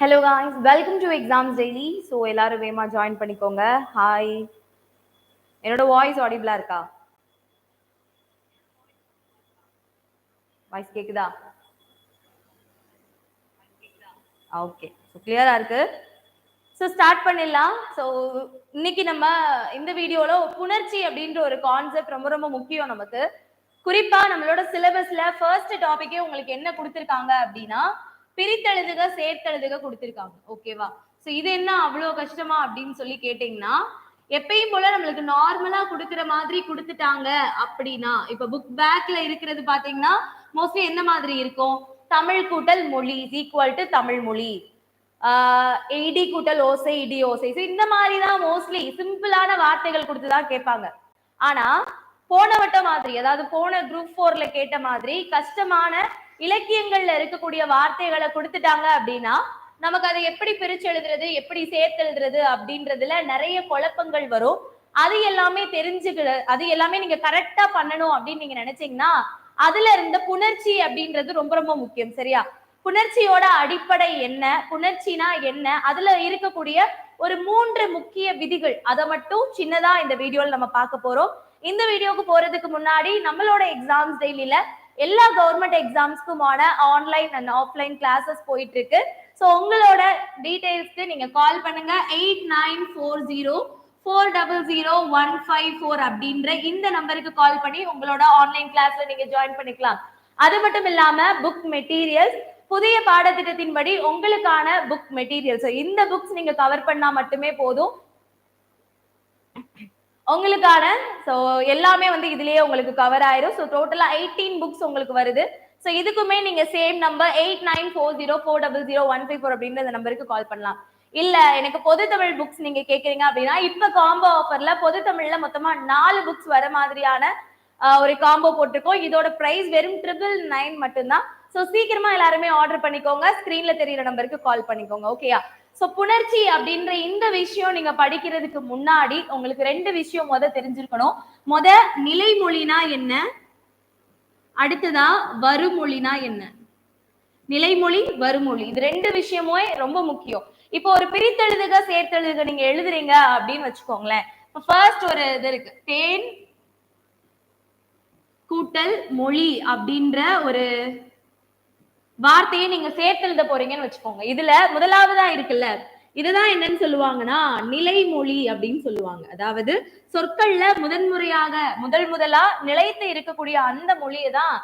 Hello guys welcome to Exams Daily so எல்லாரும் வேமா join பண்ணிக்கோங்க. ஹாய் என்னோட வாய்ஸ் ஆடிபிளா இருக்கா? வாய்ஸ் கேக்குதா? ஓகே ஸோ கிளியரா இருக்கு. ஸோ ஸ்டார்ட் பண்ணிடலாம். ஸோ இன்னைக்கு நம்ம இந்த வீடியோவில் புணர்ச்சி அப்படின்ற ஒரு கான்செப்ட் ரொம்ப ரொம்ப முக்கியம் நமக்கு. குறிப்பா நம்மளோட சிலபஸ்ல ஃபர்ஸ்ட் டாபிக்கே உங்களுக்கு என்ன கொடுத்துருக்காங்க அப்படின்னா பிரித்தெழுதுக சேர்த்தெழுதுக கொடுத்துருக்காங்க. ஓகேவா சோ இது என்ன அவ்வளோ கஷ்டமா அப்படின்னு சொல்லி கேட்டிங்கன்னா எப்பயும் போல நம்மளுக்கு நார்மலா கொடுக்குற மாதிரி கொடுத்துட்டாங்க அப்படின்னா இப்ப புக் பேக்ல இருக்கிறது பாத்தீங்கன்னா மோஸ்ட்லி எந்த மாதிரி இருக்கும்? தமிழ் கூட்டல் மொழி இஸ் ஈக்குவல் டு தமிழ் மொழி. இடி கூட்டல் ஓசை இடி ஓசை இந்த மாதிரி தான் மோஸ்ட்லி சிம்பிளான வார்த்தைகள் கொடுத்துதான் கேட்பாங்க. ஆனா போன வட்ட மாதிரி அதாவது போன குரூப் ஃபோர்ல கேட்ட மாதிரி கஷ்டமான இலக்கியங்கள்ல இருக்கக்கூடிய வார்த்தைகளை கொடுத்துட்டாங்க அப்படின்னா நமக்கு அதை எப்படி பிரிச்சு எழுதுறது எப்படி சேர்த்து எழுதுறது அப்படின்றதுல நிறைய குழப்பங்கள் வரும். அது எல்லாமே தெரிஞ்சுக்கிற அது எல்லாமே நீங்க கரெக்டா பண்ணணும் அப்படின்னு நீங்க நினைச்சீங்கன்னா அதுல இருந்த புணர்ச்சி அப்படின்றது ரொம்ப ரொம்ப முக்கியம் சரியா? புணர்ச்சியோட அடிப்படை என்ன புணர்ச்சினா என்ன அதுல இருக்கக்கூடிய ஒரு மூன்று முக்கிய விதிகள் அதை மட்டும் சின்னதா இந்த வீடியோல நம்ம பார்க்க போறோம். இந்த வீடியோக்கு போறதுக்கு முன்னாடி நம்மளோட எக்ஸாம்ஸ் டெய்லியில எல்லா கவர்மெண்ட் எக்ஸாம்ஸ்க்குமான ஆன்லைன் அண்ட் ஆஃப்லைன் கிளாஸஸ் போயிட்டு இருக்கு ஸோ உங்களோட டீடைல்ஸ்க்கு நீங்க கால் பண்ணுங்க. Eight nine four zero four double zero one five four அப்படின்ற இந்த நம்பருக்கு கால் பண்ணி உங்களோட ஆன்லைன் கிளாஸ்ல நீங்க ஜாயின் பண்ணிக்கலாம். அது மட்டும் இல்லாம புக் மெட்டீரியல்ஸ் புதிய பாடத்திட்டத்தின்படி உங்களுக்கான புக் மெட்டீரியல்ஸ் இந்த புக்ஸ் நீங்க கவர் பண்ணா மட்டுமே போதும். உங்களுக்கான ஸோ எல்லாமே வந்து இதுலயே உங்களுக்கு கவர் ஆயிரும். ஸோ டோட்டலா எயிட்டீன் புக்ஸ் உங்களுக்கு வருது. ஸோ இதுக்குமே நீங்க same number eight nine four zero four double zero one five four அப்படின்ற இந்த நம்பருக்கு கால் பண்ணலாம். இல்ல எனக்கு பொது தமிழ் புக்ஸ் நீங்க கேக்குறீங்க அப்படின்னா இப்ப காம்போ ஆஃபர்ல பொது தமிழ்ல மொத்தமா நாலு புக்ஸ் வர மாதிரியான ஒரு காம்போ போட்டிருக்கோம். இதோட பிரைஸ் வெறும் ட்ரிபிள் நைன் மட்டும்தான். ஸோ சீக்கிரமா எல்லாருமே ஆர்டர் பண்ணிக்கோங்க. ஸ்கிரீன்ல தெரியுற நம்பருக்கு கால் பண்ணிக்கோங்க. ஓகேயா ஸோ புணர்ச்சி அப்படின்ற இந்த விஷயம் நீங்க படிக்கிறதுக்கு முன்னாடி உங்களுக்கு ரெண்டு விஷயம் முத தெரிஞ்சிருக்கணும். முத நிலைமொழினா என்ன? அடுத்ததா வருமொழினா என்ன? நிலைமொழி வருமொழி. இது ரெண்டு விஷயமும் ரொம்ப முக்கியம். இப்போ ஒரு பிரித்தெழுதுக சேர்த்தெழுதுக நீங்க எழுதுறீங்க அப்படின்னு வச்சுக்கோங்களேன். இப்போ ஃபர்ஸ்ட் ஒரு இது இருக்கு. தேன் கூட்டல் மொழி அப்படின்ற ஒரு வார்த்தையை நீங்க சேர்த்து எழுத போறீங்கன்னு வச்சுக்கோங்க. இதுல முதலாவதா இருக்குல்ல இதுதான் என்னன்னு சொல்லுவாங்கன்னா நிலைமொழி அப்படின்னு சொல்லுவாங்க. அதாவது சொற்கள்ல முதன்முறையாக முதல் முதலா நிலைத்து இருக்கக்கூடிய அந்த மொழியை தான்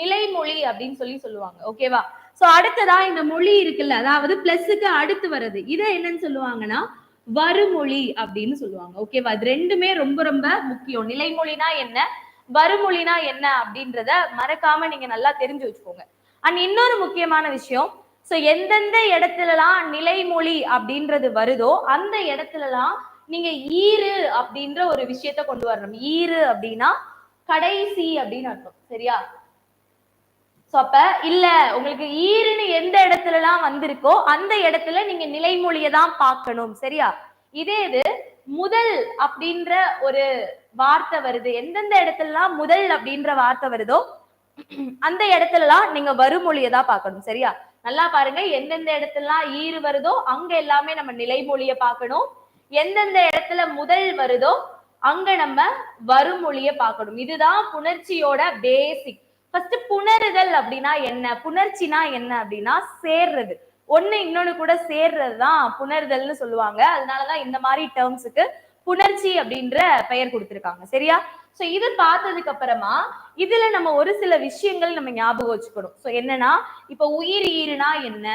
நிலைமொழி அப்படின்னு சொல்லி சொல்லுவாங்க. ஓகேவா சோ அடுத்ததா இந்த மொழி இருக்குல்ல அதாவது பிளஸுக்கு அடுத்து வர்றது. இதை என்னன்னு சொல்லுவாங்கன்னா வருமொழி அப்படின்னு சொல்லுவாங்க. ஓகேவா இது ரெண்டுமே ரொம்ப ரொம்ப முக்கியம். நிலைமொழினா என்ன வருமொழினா என்ன அப்படின்றத மறக்காம நீங்க நல்லா தெரிஞ்சு வச்சுக்கோங்க. அண்ட் இன்னொரு முக்கியமான விஷயம் ஸோ எந்தெந்த இடத்துலலாம் நிலைமொழி அப்படின்றது வருதோ அந்த இடத்துலலாம் நீங்க ஈறு அப்படின்ற ஒரு விஷயத்த கொண்டு வரணும். ஈறு அப்படின்னா கடைசி அப்படின்னு அர்த்தம் சரியா? ஸோ அப்ப இல்ல உங்களுக்கு ஈருன்னு எந்த இடத்துலலாம் வந்திருக்கோ அந்த இடத்துல நீங்க நிலைமொழியை தான் பார்க்கணும் சரியா? இதே இது முதல் அப்படின்ற ஒரு வார்த்தை வருது. எந்தெந்த இடத்துலலாம் முதல் அப்படின்ற வார்த்தை வருதோ அந்த இடத்துலலாம் நீங்க வருமொழியை தான் பார்க்கணும் சரியா? நல்லா பாருங்க எந்தெந்த இடத்துலலாம் ஈறு வருதோ அங்க எல்லாமே நம்ம நிலைமொழியை பார்க்கணும். எந்தெந்த இடத்துல முதல் வருதோ அங்க நம்ம வருமொழியை பார்க்கணும். இதுதான் புணர்ச்சியோட பேசிக் ஃபர்ஸ்ட் புணருதல் அப்படின்னா என்ன? புணர்ச்சினா என்ன அப்படின்னா சேர்றது. ஒண்ணு இன்னொன்னு கூட சேர்றது தான் புணர்தல்னு சொல்லுவாங்க. அதனாலதான் இந்த மாதிரி டேர்ம்ஸுக்கு புணர்ச்சி அப்படின்ற பெயர் கொடுத்திருக்காங்க சரியா? சோ இது பார்த்ததுக்கு அப்புறமா இதுல நம்ம ஒரு சில விஷயங்கள் நம்ம ஞாபகம் வச்சுக்கணும். சோ என்னன்னா இப்ப உயிர் ஈருனா என்ன?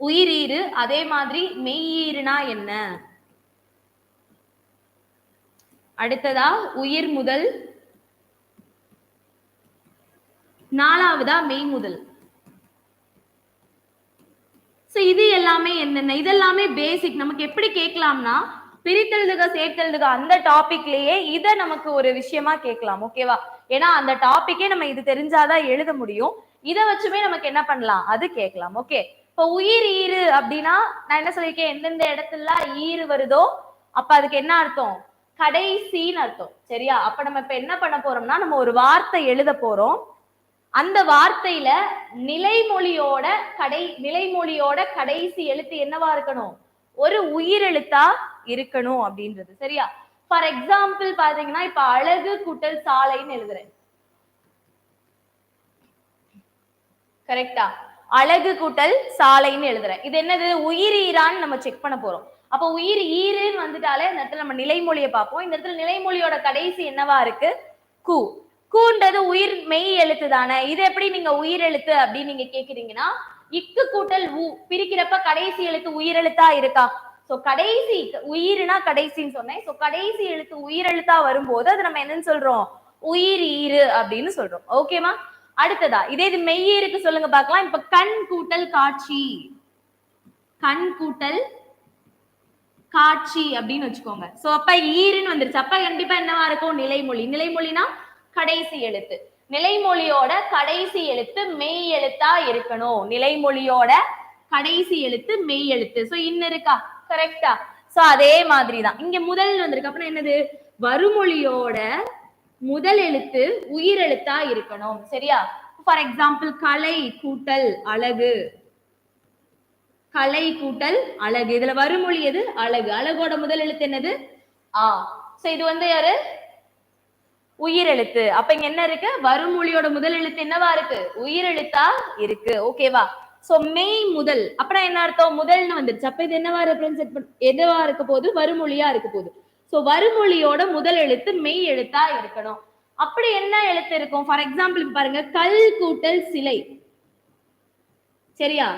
உயிரீரு அதே மாதிரி மெய்யீருனா என்ன? அடுத்ததா உயிர் முதல். நாலாவதா மெய் முதல். சோ இது எல்லாமே என்னென்ன? இதெல்லாமே பேசிக் நமக்கு எப்படி கேட்கலாம்னா பிரித்தெழுதுக சேர்த்தெழுதுக அந்த டாபிக்லயே இத நமக்கு ஒரு விஷயமா கேட்கலாம் ஓகேவா ஏன்னா அந்த டாபிக்கே நம்ம இது தெரிஞ்சாதான் எழுத முடியும். இத வச்சுமே நமக்கு என்ன பண்ணலாம்? அது கேட்கலாம் ஓகே இப்போ உயிர் ஈறு அப்படின்னா நான் என்ன சொல்லியிருக்கேன்? எந்தெந்த இடத்துல ஈறு வருதோ அப்ப அதுக்கு என்ன அர்த்தம்? கடைசின்னு அர்த்தம் சரியா? அப்ப நம்ம இப்ப என்ன பண்ண போறோம்னா நம்ம ஒரு வார்த்தை எழுத போறோம். அந்த வார்த்தையில நிலைமொழியோட கடை நிலைமொழியோட கடைசி எழுத்து என்னவா இருக்கணும்? ஒரு உயிர் எழுத்தா இருக்கணும் அப்படின்றது. சரியா? ஃபார் எக்ஸாம்பிள் பாத்தீங்கன்னா இப்ப அழகு கூட்டல் சாலைன்னு எழுதுறேன். கரெக்டா அழகு கூட்டல் சாலைன்னு எழுதுறேன். இது என்னது? உயிர் ஈரான்னு நம்ம செக் பண்ண போறோம். அப்ப உயிர் ஈருன்னு வந்துட்டாலே இந்த இடத்துல நம்ம நிலைமொழியை பார்ப்போம். இந்த இடத்துல நிலைமொழியோட கடைசி என்னவா இருக்கு? கூ. கூன்றது உயிர் மெய் எழுத்து தானே. இது எப்படி நீங்க உயிர் எழுத்து அப்படின்னு நீங்க கேக்குறீங்கன்னா இக்கு கூட்டல் உ பிரிக்கிறப்ப கடைசி எழுத்து உயிரெழுத்தா இருக்கா? சோ கடைசி உயிர்னா கடைசின்னு சொன்னேன். சோ கடைசி எழுத்து உயிரெழுத்தா வரும்போது அது நம்ம என்னன்னு சொல்றோம்? உயிர் ஈரு அப்படின்னு சொல்றோம். ஓகேவா அடுத்ததா இதே இது மெய்யீருக்கு சொல்லுங்க பார்க்கலாம். இப்ப கண் கூட்டல் காட்சி. கண் கூட்டல் காட்சி அப்படின்னு வச்சுக்கோங்க. சோ அப்ப ஈருன்னு வந்துருச்சு. அப்ப கண்டிப்பா என்னவா இருக்கும்? நிலைமொழி. நிலைமொழினா கடைசி எழுத்து. நிலைமொழியோட கடைசி எழுத்து மெய் எழுத்தா இருக்கணும். நிலைமொழியோட கடைசி எழுத்து மெய் எழுத்து. சோ இன்னும் இருக்கா? கரெக்டா சோ அதே மாதிரி தான் இங்க முதல் வந்திருக்கு. அப்புறம் என்னது? வருமொழியோட முதல் எழுத்து உயிரெழுத்தா இருக்கணும். சரியா? ஃபார் எக்ஸாம்பிள் கலை கூட்டல் அழகு. கலை கூட்டல் அழகு. இதுல வருமொழி எது? அழகு. அழகோட முதல் எழுத்து என்னது? ஆ. சோ இது வந்து யாரு? உயிரெழுத்து. அப்ப இங்க என்ன இருக்கு? வருமொழியோட முதல் எழுத்து என்னவா இருக்கு? உயிரெழுத்தா இருக்கு. ஓகேவா சோ மெய் முதல் அப்புறம் என்ன அர்த்தம்? முதல்னு வந்துருச்சு. அப்ப இது என்னவா ரெப்ரசென்ட் எதுவா இருக்க போது வருமொழியா இருக்க போகுது. சோ வருமொழியோட முதல் எழுத்து மெய் எழுத்தா இருக்கணும். அப்படி என்ன எழுத்து இருக்கும்? ஃபார் எக்ஸாம்பிள் பாருங்க கல் கூட்டல் சிலை. சரியா?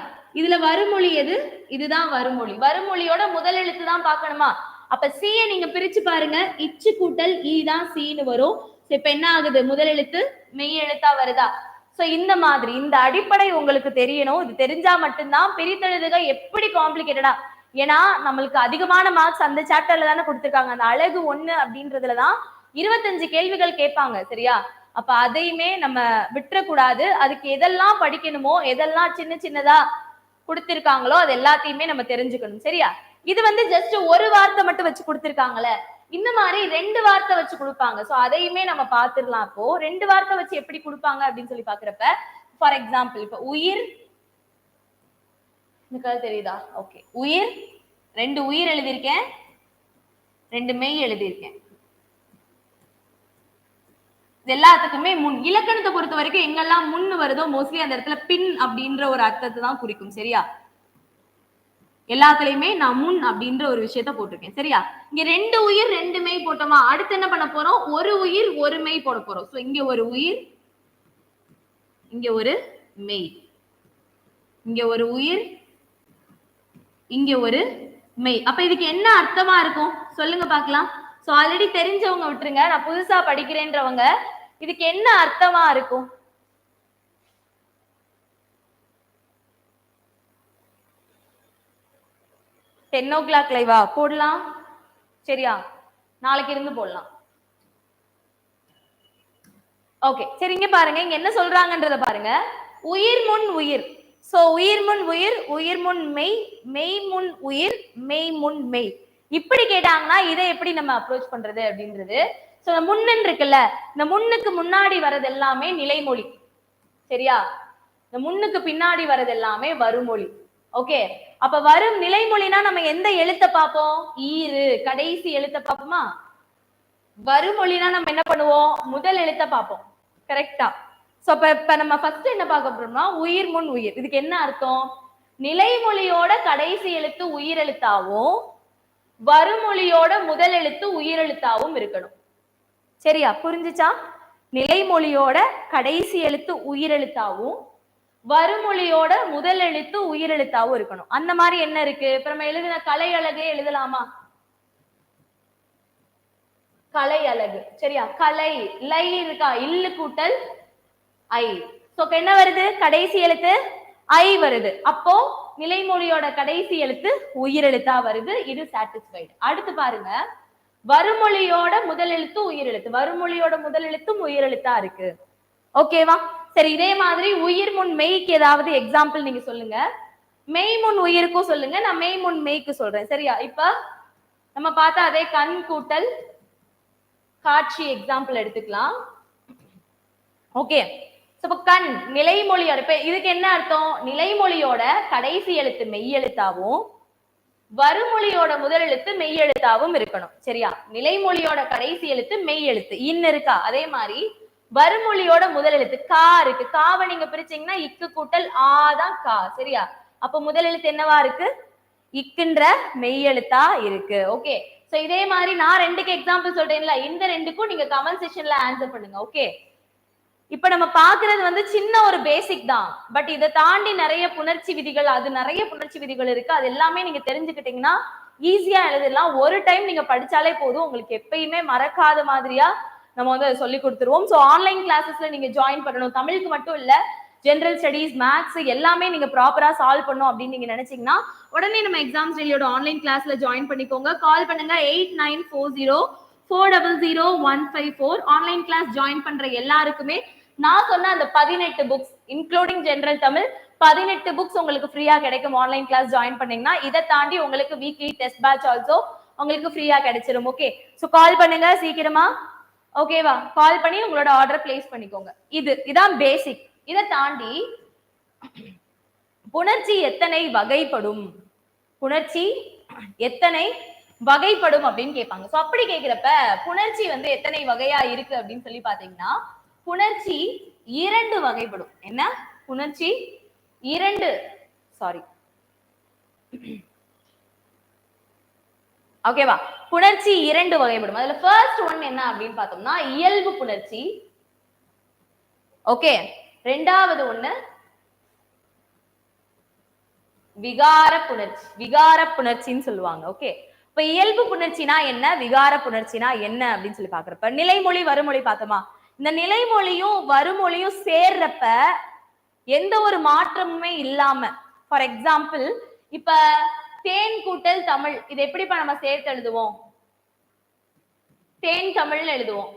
இதுல வருமொழி எது? இதுதான் வருமொழி வருமொழியோட முதல் எழுத்து தான் பார்க்கணுமா? அப்ப சீய நீங்க பிரிச்சு பாருங்க. இச்சு கூட்டல் ஈ தான் சீன்னு வரும். இப்ப என்ன ஆகுது? முதல் எழுத்து மெய் எழுத்தா வருதா? சோ இந்த மாதிரி இந்த அடிப்படை உங்களுக்கு தெரியணும். இது தெரிஞ்சா மட்டும்தான் பிரித்தெழுதுக எப்படி காம்ப்ளிகேட்டடா ஏன்னா நம்மளுக்கு அதிகமான மார்க்ஸ் அந்த சாப்டர்ல தானே கொடுத்துருக்காங்க. அந்த அழகு ஒண்ணு அப்படின்றதுலதான் இருபத்தஞ்சு கேள்விகள் கேட்பாங்க சரியா? அப்ப அதையுமே நம்ம விட்டுறக்கூடாது. அதுக்கு எதெல்லாம் படிக்கணுமோ எதெல்லாம் சின்ன சின்னதா கொடுத்திருக்காங்களோ அது எல்லாத்தையுமே நம்ம தெரிஞ்சுக்கணும் சரியா? இது வந்து ஜஸ்ட் ஒரு வார்த்தை மட்டும் வச்சு கொடுத்துருக்காங்களே. இந்த மாதிரி ரெண்டு வார்த்தை வச்சு கொடுப்பாங்க. சோ அதையுமே நம்ம பாத்துடலாம் அப்போ. ரெண்டு வார்த்தை வச்சு எப்படி கொடுப்பாங்க அப்படின்னு சொல்லி பாக்குறப்ப ஃபார் எக்ஸாம்பிள் இப்ப உயிர் எனக்கு தெரியுதா? ஓகே உயிர் ரெண்டு உயிர் எழுதியிருக்கேன் ரெண்டு மெய் எழுதியிருக்கேன். இது எல்லாத்துக்குமே முன் இலக்கணத்தை பொறுத்த வரைக்கும் எங்கெல்லாம் முன் வருதோ மோஸ்ட்லி அந்த இடத்துல பின் அப்படின்ற ஒரு அர்த்தத்தை தான் குறிக்கும் சரியா? எல்லாத்துலயுமே நான் முன் அப்படின்ற ஒரு விஷயத்த போட்டிருக்கேன். சரியா? இங்க ரெண்டு உயிர் ரெண்டு மெய் போட்டோமா? அடுத்து என்ன பண்ண போறோம்? ஒரு உயிர் ஒரு மெய் போட போறோம். சோ இங்க ஒரு உயிர் இங்க ஒரு மெய். இங்க ஒரு உயிர் இங்க ஒரு மெய். அப்ப இதுக்கு என்ன அர்த்தமா இருக்கும்? சொல்லுங்க பார்க்கலாம். சோ ஆல்ரெடி தெரிஞ்சவங்க விட்டுருங்க. நான் புதுசா படிக்கிறேன்றவங்க இதுக்கு என்ன அர்த்தமா இருக்கும்? டென் ஓ கிளாக் லைவா போடலாம். சரியா? நாளைக்கு இருந்து போடலாம். ஓகே சரி இங்க பாருங்க. இங்க என்ன சொல்றாங்கன்றத பாருங்க. உயிர் முன் உயிர். சோ உயிர் முன் உயிர் உயிர் முன் மெய் மெய் முன் உயிர் மெய் முன் மெய். இப்படி கேட்டாங்கன்னா இதை எப்படி நம்ம அப்ரோச் பண்றது அப்படின்றது? சோ இந்த முன்னு இருக்குல்ல இந்த முன்னுக்கு முன்னாடி வர்றது எல்லாமே நிலைமொழி. சரியா? இந்த முன்னுக்கு பின்னாடி வர்றது எல்லாமே வருமொழி ஓகே அப்ப வரும் நிலைமொழினா நம்ம எந்த எழுத்தை பார்ப்போம்? ஈரு கடைசி எழுத்தை பார்ப்போமா? வருமொழினா நம்ம என்ன பண்ணுவோம்? முதல் எழுத்த பார்ப்போம். கரெக்டா சோ இப்ப இப்ப நம்ம ஃபர்ஸ்ட் என்ன பார்க்க போறோம்னா உயிர் முன் உயிர். இதுக்கு என்ன அர்த்தம்? நிலைமொழியோட கடைசி எழுத்து உயிரெழுத்தாவும் வருமொழியோட முதல் எழுத்து உயிரெழுத்தாவும் இருக்கணும். சரியா? புரிஞ்சுச்சா? நிலைமொழியோட கடைசி எழுத்து உயிரெழுத்தாவும் வருமொழியோட முதல் எழுத்து உயிரெழுத்தாவும் இருக்கணும். அந்த மாதிரி என்ன இருக்கு? இப்ப நம்ம எழுதின கலை அழகே எழுதலாமா? கலை அழகு. சரியா? கலை. லை இருக்கா? இல்லு கூட்டல் ஐ. சோ என்ன வருது? கடைசி எழுத்து ஐ வருது. அப்போ நிலைமொழியோட கடைசி எழுத்து உயிரெழுத்தா வருது. இது சாட்டிஸ்ஃபைடு அடுத்து பாருங்க. வருமொழியோட முதல் எழுத்து உயிரெழுத்து. வருமொழியோட முதல் எழுத்தும் உயிரெழுத்தா இருக்கு. ஓகேவா சரி இதே மாதிரி உயிர் முன் மெய்க்கு ஏதாவது எக்ஸாம்பிள் நீங்க சொல்லுங்க. மெய் முன் உயிருக்கும் சொல்லுங்க நான் மெய் முன் மெய்க்கு சொல்றேன். சரியா? இப்ப நம்ம பார்த்தா அதே கண் கூட்டல் காட்சி எக்ஸாம்பிள் எடுத்துக்கலாம். ஓகே இப்ப கண் நிலைமொழியோட இப்ப இதுக்கு என்ன அர்த்தம்? நிலைமொழியோட கடைசி எழுத்து மெய் எழுத்தாவும் வருமொழியோட முதல் எழுத்து மெய் எழுத்தாவும் இருக்கணும். சரியா? நிலைமொழியோட கடைசி எழுத்து மெய் எழுத்து. இன் இருக்கா? அதே மாதிரி வருமொழியோட முதல் எழுத்து கா இருக்கு. காவை நீங்க பிரிச்சீங்கன்னா இக்கு கூட்டல் ஆ தான் கா சரியா? அப்ப முதல் எழுத்து என்னவா இருக்கு? இக்குன்ற மெய்யெழுத்தா இருக்கு. ஓகே. சோ இதே மாதிரி நான் ரெண்டுக்கு எக்ஸாம்பிள் சொல்றேன்ல இந்த ரெண்டுக்கும் நீங்க கமெண்ட் செக்ஷன்ல ஆன்சர் பண்ணுங்க ஓகே? இப்ப நம்ம பாக்குறது வந்து சின்ன ஒரு பேசிக் தான். பட் இதை தாண்டி நிறைய புணர்ச்சி விதிகள் அது நிறைய புணர்ச்சி விதிகள் இருக்கு. அது எல்லாமே நீங்க தெரிஞ்சுக்கிட்டீங்கன்னா ஈஸியா எழுதலாம். ஒரு டைம் நீங்க படிச்சாலே போதும். உங்களுக்கு எப்பயுமே மறக்காத மாதிரியா நம்ம வந்து சொல்லி கொடுத்துருவோம். ஸோ ஆன்லைன் கிளாஸஸ்ல நீங்க ஜாயின் பண்ணணும். தமிழுக்கு மட்டும் இல்ல ஜென்ரல் ஸ்டடிஸ் மேத்ஸ் எல்லாமே நீங்க ப்ராப்பரா சால்வ் பண்ணும் அப்படின்னு நீங்க நினைச்சீங்கன்னா உடனே நம்ம எக்ஸாம் டெலியோட ஆன்லைன் கிளாஸ்ல ஜாயின் பண்ணிக்கோங்க. கால் பண்ணுங்க. Eight nine four zero four double zero one five four online class join பண்ற எல்லாருக்குமே நான் சொன்ன அந்த பதினெட்டு புக்ஸ் இன்க்ளூடிங் ஜென்ரல் தமிழ் பதினெட்டு புக்ஸ் உங்களுக்கு ஃப்ரீயா கிடைக்கும். ஆன்லைன் கிளாஸ் ஜாயின் பண்ணீங்கன்னா இதை தாண்டி உங்களுக்கு வீக்லி டெஸ்ட் பேட்ச் ஆல்சோ உங்களுக்கு ஃப்ரீயா கிடைச்சிரும். ஓகே ஸோ கால் பண்ணுங்க. சீக்கிரமா. ஓகேவா கால் பண்ணி உங்களோட ஆர்டர் பிளேஸ் பண்ணிக்கோங்க. இது இதான் பேசிக் இதை தாண்டி புணர்ச்சி எத்தனை வகைப்படும்? புணர்ச்சி எத்தனை வகைப்படும் அப்படின்னு கேட்பாங்க. ஸோ அப்படி கேட்குறப்ப புணர்ச்சி வந்து எத்தனை வகையா இருக்கு அப்படின்னு சொல்லி பாத்தீங்கன்னா புணர்ச்சி இரண்டு வகைப்படும். என்ன? புணர்ச்சி இரண்டு சாரி ஓகேவா புணர்ச்சி இரண்டு வகைப்படும். அதுல ஃபர்ஸ்ட் ஒன் என்ன அப்படின்னு பார்த்தோம்னா இயல்பு புணர்ச்சி. ஓகே ரெண்டாவது ஒண்ணு விகார புணர்ச்சி. விகார புணர்ச்சின்னு சொல்லுவாங்க. ஓகே இப்ப இயல்பு புணர்ச்சினா என்ன? விகார புணர்ச்சினா என்ன அப்படின்னு சொல்லி பாக்குறப்ப நிலைமொழி வருமொழி பார்த்தோமா? இந்த நிலைமொழியும் வருமொழியும் சேர்றப்ப எந்த ஒரு மாற்றமுமே இல்லாம ஃபார் எக்ஸாம்பிள் இப்ப தேன் கூட்டல் தமிழ். இது எப்படிப்பா நம்ம சேர்த்து எழுதுவோம்? தேன் தமிழ்னு எழுதுவோம்.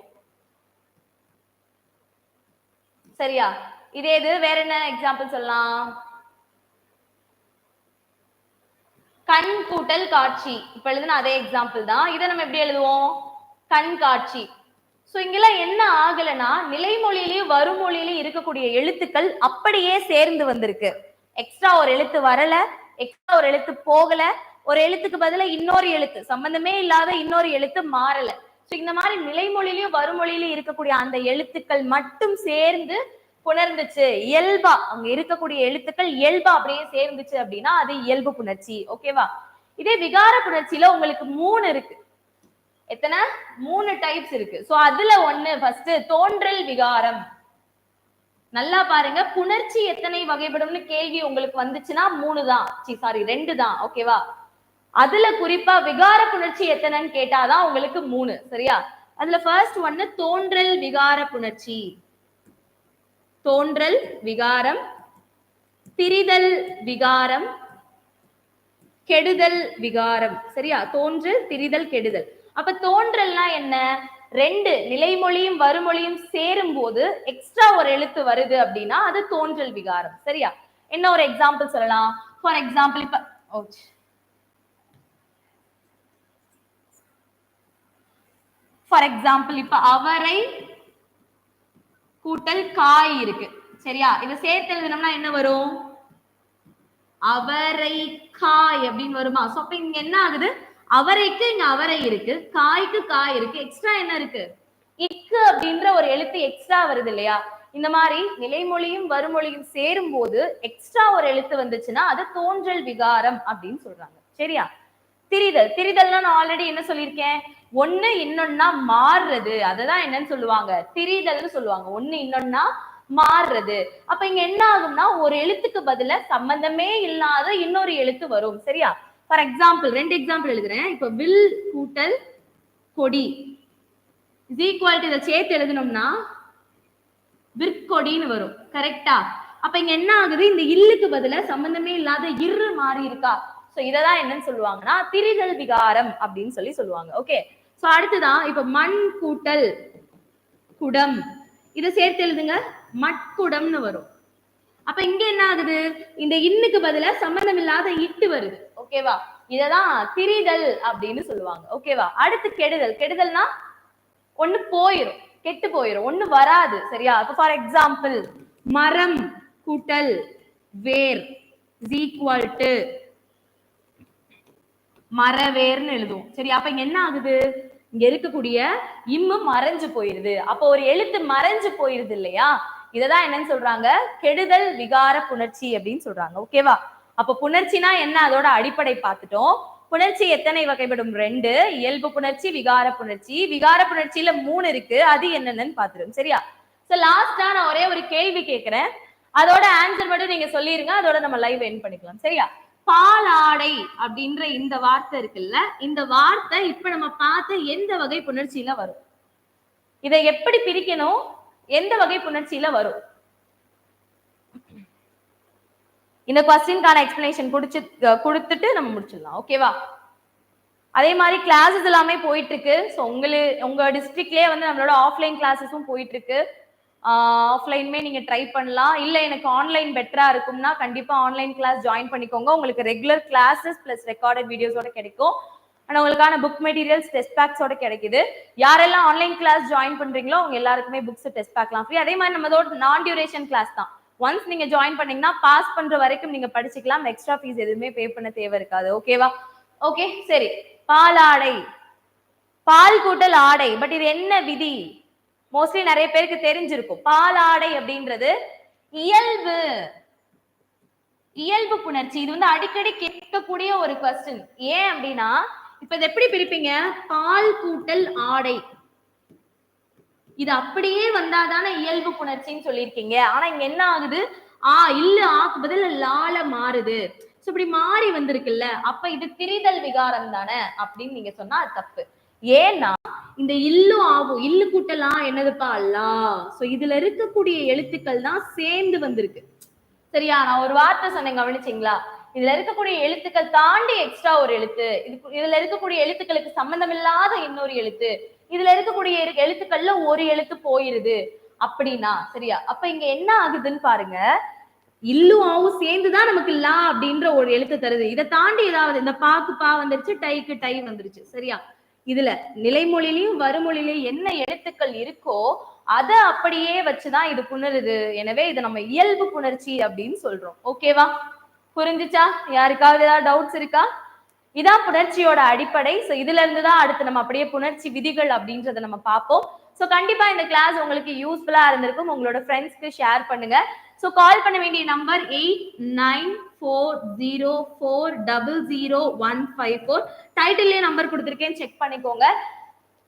சரியா? இதே இது வேற என்ன எக்ஸாம்பிள் சொல்லலாம்? கண் கூட்டல் காட்சி. இப்ப எழுதுன அதே எக்ஸாம்பிள் தான். இதை நம்ம எப்படி எழுதுவோம்? கண் காட்சி. சோ இங்கெல்லாம் என்ன ஆகலைன்னா நிலைமொழியிலயும் வருமொழியிலயும் இருக்கக்கூடிய எழுத்துக்கள் அப்படியே சேர்ந்து வந்திருக்கு. எக்ஸ்ட்ரா ஒரு எழுத்து வரல எக்ஸ்ட்ரா ஒரு எழுத்து போகல ஒரு எழுத்துக்கு பதிலா இன்னொரு எழுத்து சம்பந்தமே இல்லாத இன்னொரு எழுத்து மாறல. சோ இந்த மாதிரி நிலைமொழிலையும் வருமொழியிலயும் இருக்கக்கூடிய அந்த எழுத்துக்கள் மட்டும் சேர்ந்து புணர்ந்துச்சு இயல்பா. அங்க இருக்கக்கூடிய எழுத்துக்கள் இயல்பா அப்படியே சேர்ந்துச்சு அப்படின்னா அது இயல்பு புணர்ச்சி ஓகேவா இதே விகார புணர்ச்சியில உங்களுக்கு மூணு இருக்கு. எத்தனை? மூணு டைப்ஸ் இருக்கு. சோ அதுல ஒண்ணு ஃபர்ஸ்ட் தோன்றல் விகாரம். நல்லா பாருங்க. புணர்ச்சி எத்தனை வகைப்படும்னு கேள்வி உங்களுக்கு வந்துச்சுன்னா மூணு தான். சாரி ரெண்டு தான். ஓகேவா அதுல குறிப்பா விகார புணர்ச்சி எத்தனைன்னு கேட்டாதான் உங்களுக்கு மூணு. சரியா? அதுல ஃபர்ஸ்ட் ஒன்னு தோன்றல் விகார புணர்ச்சி. தோன்றல் விகாரம் திரிதல் விகாரம் கெடுதல் விகாரம். சரியா? தோன்றல் திரிதல் கெடுதல். அப்ப தோன்றல்னா என்ன? ரெண்டு நிலைமொழியும் வருமொழியும் சேரும் போது எக்ஸ்ட்ரா ஒரு எழுத்து வருது அப்படின்னா அது தோன்றல் விகாரம். சரியா? என்ன ஒரு எக்ஸாம்பிள் சொல்லலாம்? ஃபார் எக்ஸாம்பிள் இப்ப ஃபார் எக்ஸாம்பிள் இப்ப அவரை கூட்டல் காய் இருக்கு. சரியா? இதை சேர்த்து எழுதினோம்னா என்ன வரும்? அவரை காய் அப்படின்னு வருமா? சோ அப்ப இங்க என்ன ஆகுது? அவரைக்கு இங்க அவரை இருக்கு காய்க்கு காய் இருக்கு எக்ஸ்ட்ரா என்ன இருக்கு? இக்கு அப்படின்ற ஒரு எழுத்து எக்ஸ்ட்ரா வருது இல்லையா? இந்த மாதிரி நிலைமொழியும் வருமொழியும் சேரும் போது எக்ஸ்ட்ரா ஒரு எழுத்து வந்துச்சுன்னா அது தோன்றல் விகாரம் அப்படின்னு சொல்றாங்க. சரியா? திரிதல். திரிதல்னா நான் ஆல்ரெடி என்ன சொல்லியிருக்கேன்? ஒண்ணு இன்னொன்னா மாறுறது. அதுதான் என்னன்னு சொல்லுவாங்க. திரிதல்னு சொல்லுவாங்க. ஒண்ணு இன்னொன்னா மாறுறது. அப்ப இங்க என்ன ஆகும்னா ஒரு எழுத்துக்கு பதில சம்பந்தமே இல்லாத இன்னொரு எழுத்து வரும். சரியா? ஃபார் எக்ஸாம்பிள் ரெண்டு எக்ஸாம்பிள் எழுதுறேன். இப்போ வில் கூட்டல் கொடி. இஸ் ஈக்குவல் டு இதை சேர்த்து எழுதணும்னா விற்கொடின்னு வரும். கரெக்டா அப்ப இங்க என்ன ஆகுது? இந்த இல்லுக்கு பதில சம்பந்தமே இல்லாத இரு மாறி இருக்கா? சோ இததான் என்னன்னு சொல்லுவாங்கன்னா திரிதல் விகாரம் அப்படின்னு சொல்லி சொல்லுவாங்க. ஓகே சோ அடுத்துதான் இப்ப மண் கூட்டல் குடம். இதை சேர்த்து எழுதுங்க. மட்குடம்னு வரும். அப்ப இங்க என்ன ஆகுது? இந்த இன்னுக்கு பதில சம்பந்தம் இல்லாத இட்டு வருது. ஓகேவா? இததான் திரிதல் அப்படின்னு சொல்லுவாங்க. ஓகேவா? அடுத்து கெடுதல். கெடுதல்னா ஒண்ணு போயிரும். கெட்டு போயிரும். ஒண்ணு வராது. சரியா? இப்ப ஃபார் எக்ஸாம்பிள் மரம் கூட்டல் வேர் இஸ் ஈக்குவல் டு மரவேர்னு எழுதுவோம். சரி அப்ப என்ன ஆகுது? இங்க இருக்கக்கூடிய இம்மு மறைஞ்சு போயிருது. அப்போ ஒரு எழுத்து மறைஞ்சு போயிருது இல்லையா? இததான் என்னன்னு சொல்றாங்க? கெடுதல் விகார புணர்ச்சி அப்படின்னு சொல்றாங்க. ஓகேவா? அப்ப புணர்ச்சினா என்ன? அதோட அடிப்படை பார்த்துட்டோம். புணர்ச்சி எத்தனை வகைப்படும்? ரெண்டு. இயல்பு புணர்ச்சி விகார புணர்ச்சி. விகார புணர்ச்சியில மூணு இருக்கு. அது என்னென்னு பாத்துரும் சரியா? சோ லாஸ்டா நான் ஒரே ஒரு கேள்வி கேட்கிறேன் அதோட ஆன்சர் மட்டும் நீங்க சொல்லிருங்க. அதோட நம்ம லைவ் என் பண்ணிக்கலாம். சரியா? பாலாடை அப்படின்ற இந்த வார்த்தை இருக்குல்ல இந்த வார்த்தை இப்ப நம்ம பார்த்த எந்த வகை புணர்ச்சியில வரும்? இதை எப்படி பிரிக்கணும்? எந்த வகை புணர்ச்சியில வரும்? இந்த கொஸ்டின்கான எக்ஸ்பிளனேஷன் குடிச்சு கொடுத்துட்டு நம்ம முடிச்சிடலாம். ஓகேவா அதே மாதிரி கிளாஸஸ் எல்லாமே போயிட்டு இருக்கு ஸோ உங்களுக்கு உங்க டிஸ்ட்ரிக்ட்லயே வந்து நம்மளோட ஆஃப்லைன் கிளாஸஸும் போயிட்டு இருக்கு ஆஃப்லைனுமே நீங்க ட்ரை பண்ணலாம். இல்ல எனக்கு ஆன்லைன் பெட்டரா இருக்கும்னா கண்டிப்பா ஆன்லைன் கிளாஸ் ஜாயின் பண்ணிக்கோங்க. உங்களுக்கு ரெகுலர் கிளாஸஸ் பிளஸ் ரெக்கார்டட் வீடியோஸோட கிடைக்கும். அண்ட் உங்களுக்கான புக் மெட்டீரியல்ஸ் டெஸ்ட் பேக்ஸோட கிடைக்குது. யாரெல்லாம் ஆன்லைன் கிளாஸ் ஜாயின் பண்றீங்களோ அவங்க எல்லாருக்குமே புக்ஸ் டெஸ்ட் பேக்லாம் ஃப்ரீ அதே மாதிரி நம்மளோட நான் டியூரேஷன் கிளாஸ் தான். ஒன்ஸ் நீங்க ஜாயின் பண்ணீங்கன்னா பாஸ் பண்ற வரைக்கும் நீங்க படிச்சுக்கலாம். எக்ஸ்ட்ரா ஃபீஸ் எதுவுமே பே பண்ண தேவை இருக்காது. ஓகேவா ஓகே சரி. பாலாடை பால் கூட்டல் ஆடை. பட் இது என்ன விதி? மோஸ்ட்லி நிறைய பேருக்கு தெரிஞ்சிருக்கும். பாலாடை அப்படின்றது இயல்பு. இயல்பு புணர்ச்சி. இது வந்து அடிக்கடி கேட்கக்கூடிய ஒரு கொஸ்டின் ஏன் அப்படின்னா இப்ப இது எப்படி பிரிப்பீங்க? பால் கூட்டல் ஆடை. இது அப்படியே வந்தாதானே இயல்பு புணர்ச்சின்னு சொல்லியிருக்கீங்க. ஆனா இங்க என்ன ஆகுது? ஆ இல்ல ஆக்கு பதில் லால மாறுது. சோ இப்படி மாறி வந்திருக்குல்ல அப்ப இது திரிதல் விகாரம் தானே அப்படின்னு நீங்க சொன்னா அது தப்பு. ஏன்னா இந்த இல்லு ஆகும் இல்லு கூட்டலாம் என்னதுப்பா? அல்லா சோ இதுல இருக்கக்கூடிய எழுத்துக்கள் தான் சேர்ந்து வந்திருக்கு. சரியா? நான் ஒரு வார்த்தை சொன்னேன் கவனிச்சிங்களா? இதுல இருக்கக்கூடிய எழுத்துக்கள் தாண்டி எக்ஸ்ட்ரா ஒரு எழுத்து. இது இதுல இருக்கக்கூடிய எழுத்துக்களுக்கு சம்பந்தம் இல்லாத இன்னொரு எழுத்து. இதுல இருக்கக்கூடிய எழுத்துக்கள்ல ஒரு எழுத்து போயிருது அப்படின்னா சரியா? அப்ப இங்க என்ன ஆகுதுன்னு பாருங்க. இல்லும் ஆவும் சேர்ந்துதான் நமக்கு லா அப்படின்ற ஒரு எழுத்து தருது. இதை தாண்டி ஏதாவது இந்த பாக்கு பா வந்துருச்சு டைக்கு டை வந்துருச்சு சரியா? இதுல நிலைமொழிலையும் வறுமொழிலையும் என்ன எழுத்துக்கள் இருக்கோ அதை அப்படியே வச்சுதான் இது புணருது. எனவே இது நம்ம இயல்பு புணர்ச்சி அப்படின்னு சொல்றோம். ஓகேவா? புரிஞ்சுச்சா? யாருக்காவது ஏதாவது டவுட்ஸ் இருக்கா? இதான் புணர்ச்சியோட அடிப்படை. ஸோ இதுல இருந்து தான் அடுத்து நம்ம அப்படியே புணர்ச்சி விதிகள் அப்படின்றத நம்ம பார்ப்போம். ஸோ கண்டிப்பா இந்த கிளாஸ் உங்களுக்கு யூஸ்ஃபுல்லா இருந்திருக்கும். உங்களோட ஃப்ரெண்ட்ஸ்க்கு ஷேர் பண்ணுங்க. ஸோ கால் பண்ண வேண்டிய number eight nine four zero four double zero one five four டைட்டில்லே number கொடுத்துருக்கேன். செக் பண்ணிக்கோங்க.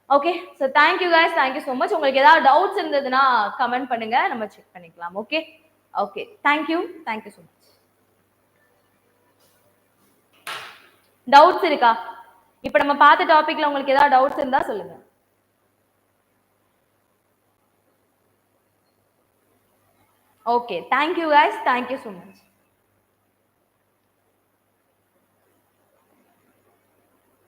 Okay so thank you guys thank you so much உங்களுக்கு ஏதாவது டவுட்ஸ் இருந்ததுன்னா கமெண்ட் பண்ணுங்க. நம்ம செக் பண்ணிக்கலாம். Okay okay thank you thank you so much doubts இருக்கா? இப்ப நம்ம பார்த்த டாபிக்ல உங்களுக்கு ஏதாவது டவுட்ஸ் இருந்தா சொல்லுங்க. Okay thank you guys thank you so much